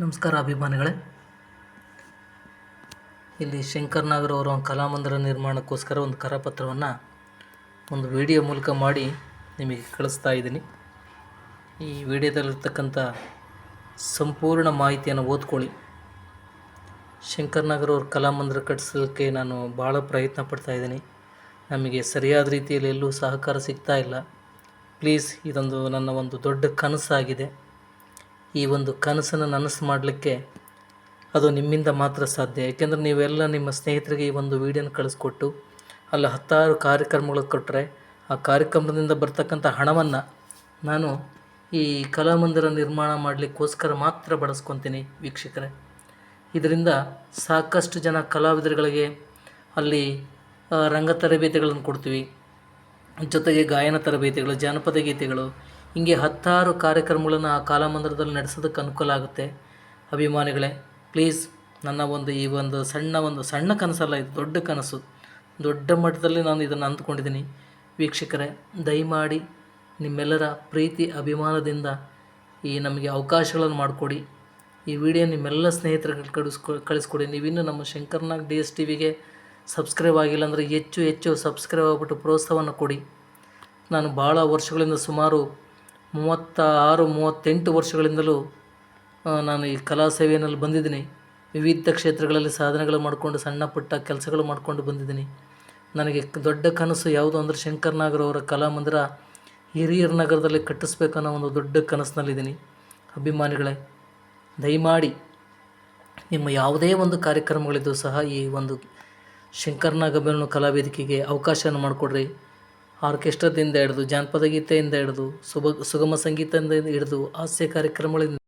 ನಮಸ್ಕಾರ ಅಭಿಮಾನಿಗಳೇ. ಇಲ್ಲಿ ಶಂಕರ್ ನಾಗರ್ ಅವರ ಒಂದು ಕಲಾಮಂದಿರ ನಿರ್ಮಾಣಕ್ಕೋಸ್ಕರ ಒಂದು ಕರಪತ್ರವನ್ನು ಒಂದು ವಿಡಿಯೋ ಮೂಲಕ ಮಾಡಿ ನಿಮಗೆ ಕಳಿಸ್ತಾ ಇದ್ದೀನಿ. ಈ ವಿಡಿಯೋದಲ್ಲಿರ್ತಕ್ಕಂಥ ಸಂಪೂರ್ಣ ಮಾಹಿತಿಯನ್ನು ಓದ್ಕೊಳ್ಳಿ. ಶಂಕರ್ ಅವ್ರ ಕಲಾಮಂದಿರ ಕಟ್ಟಿಸಲಿಕ್ಕೆ ನಾನು ಭಾಳ ಪ್ರಯತ್ನ ಪಡ್ತಾ ಇದ್ದೀನಿ. ನಮಗೆ ಸರಿಯಾದ ರೀತಿಯಲ್ಲಿ ಎಲ್ಲೂ ಸಹಕಾರ ಸಿಗ್ತಾ ಇಲ್ಲ. ಪ್ಲೀಸ್ ಇದೊಂದು ನನ್ನ ಒಂದು ದೊಡ್ಡ ಕನಸಾಗಿದೆ. ಈ ಒಂದು ಕನಸನ್ನು ನನಸು ಮಾಡಲಿಕ್ಕೆ ಅದು ನಿಮ್ಮಿಂದ ಮಾತ್ರ ಸಾಧ್ಯ. ಯಾಕೆಂದರೆ ನೀವೆಲ್ಲ ನಿಮ್ಮ ಸ್ನೇಹಿತರಿಗೆ ಈ ಒಂದು ವೀಡಿಯೋನ ಕಳಿಸ್ಕೊಟ್ಟು ಅಲ್ಲಿ ಹತ್ತಾರು ಕಾರ್ಯಕ್ರಮಗಳು ಕೊಟ್ಟರೆ ಆ ಕಾರ್ಯಕ್ರಮದಿಂದ ಬರ್ತಕ್ಕಂಥ ಹಣವನ್ನು ನಾನು ಈ ಕಲಾಮಂದಿರ ನಿರ್ಮಾಣ ಮಾಡಲಿಕ್ಕೋಸ್ಕರ ಮಾತ್ರ ಬಳಸ್ಕೊತೀನಿ ವೀಕ್ಷಕರೇ. ಇದರಿಂದ ಸಾಕಷ್ಟು ಜನ ಕಲಾವಿದರುಗಳಿಗೆ ಅಲ್ಲಿ ರಂಗ ತರಬೇತಿಗಳನ್ನು ಕೊಡ್ತೀವಿ. ಜೊತೆಗೆ ಗಾಯನ ತರಬೇತಿಗಳು, ಜಾನಪದ ಗೀತೆಗಳು ಹೀಗೆ ಹತ್ತಾರು ಕಾರ್ಯಕ್ರಮಗಳನ್ನು ಆ ಕಾಲಮಂದಿರದಲ್ಲಿ ನಡೆಸೋದಕ್ಕೆ ಅನುಕೂಲ ಆಗುತ್ತೆ. ಅಭಿಮಾನಿಗಳೇ, ಪ್ಲೀಸ್ ನನ್ನ ಒಂದು ಈ ಒಂದು ಸಣ್ಣ ಒಂದು ಸಣ್ಣ ಕನಸಲ್ಲ, ಇದು ದೊಡ್ಡ ಕನಸು. ದೊಡ್ಡ ಮಟ್ಟದಲ್ಲಿ ನಾನು ಇದನ್ನು ಅಂದ್ಕೊಂಡಿದ್ದೀನಿ. ವೀಕ್ಷಕರೇ, ದಯಮಾಡಿ ನಿಮ್ಮೆಲ್ಲರ ಪ್ರೀತಿ, ಅಭಿಮಾನದಿಂದ ಈ ನಮಗೆ ಅವಕಾಶಗಳನ್ನು ಮಾಡಿಕೊಡಿ. ಈ ವಿಡಿಯೋ ನಿಮ್ಮೆಲ್ಲ ಸ್ನೇಹಿತರಿಗೆ ಕಳಿಸ್ಕೊ, ಕಳಿಸ್ಕೊಡಿ. ನೀವಿನ್ನೂ ನಮ್ಮ ಶಂಕರ್ನಾಗ್ ಡಿ ಎಸ್ ಟಿ ವಿಗೆ ಸಬ್ಸ್ಕ್ರೈಬ್ ಆಗಿಲ್ಲ ಅಂದರೆ ಹೆಚ್ಚು ಹೆಚ್ಚು ಸಬ್ಸ್ಕ್ರೈಬ್ ಆಗಿಬಿಟ್ಟು ಪ್ರೋತ್ಸಾಹವನ್ನು ಕೊಡಿ. ನಾನು ಭಾಳ ವರ್ಷಗಳಿಂದ ಸುಮಾರು ಮೂವತ್ತ ಆರು ಮೂವತ್ತೆಂಟು ವರ್ಷಗಳಿಂದಲೂ ನಾನು ಈ ಕಲಾ ಸೇವೆಯಲ್ಲಿ ಬಂದಿದ್ದೀನಿ. ವಿವಿಧ ಕ್ಷೇತ್ರಗಳಲ್ಲಿ ಸಾಧನೆಗಳು ಮಾಡಿಕೊಂಡು, ಸಣ್ಣ ಪುಟ್ಟ ಕೆಲಸಗಳು ಮಾಡಿಕೊಂಡು ಬಂದಿದ್ದೀನಿ. ನನಗೆ ದೊಡ್ಡ ಕನಸು ಯಾವುದು ಅಂದರೆ ಶಂಕರ್ ನಾಗರ್ ಅವರ ಕಲಾಮಂದಿರ ಹಿರಿಯರ ನಗರದಲ್ಲಿ ಕಟ್ಟಿಸ್ಬೇಕನ್ನೋ ಒಂದು ದೊಡ್ಡ ಕನಸಿನಲ್ಲಿದ್ದೀನಿ. ಅಭಿಮಾನಿಗಳೇ, ದಯಮಾಡಿ ನಿಮ್ಮ ಯಾವುದೇ ಒಂದು ಕಾರ್ಯಕ್ರಮಗಳಿದ್ದು ಸಹ ಈ ಒಂದು ಶಂಕರ್ನಾಗ್ ಅಭಿನವ ಕಲಾವೇದಿಕೆಗೆ ಅವಕಾಶವನ್ನು ಮಾಡಿಕೊಡ್ರಿ. ಆರ್ಕೆಸ್ಟ್ರಾದಿಂದ ಹಿಡಿದು ಜಾನಪದ ಗೀತೆಯಿಂದ ಹಿಡಿದು ಸುಬ ಸುಗಮ ಸಂಗೀತದಿಂದ ಹಿಡಿದು ಹಾಸ್ಯ ಕಾರ್ಯಕ್ರಮಗಳಿಂದ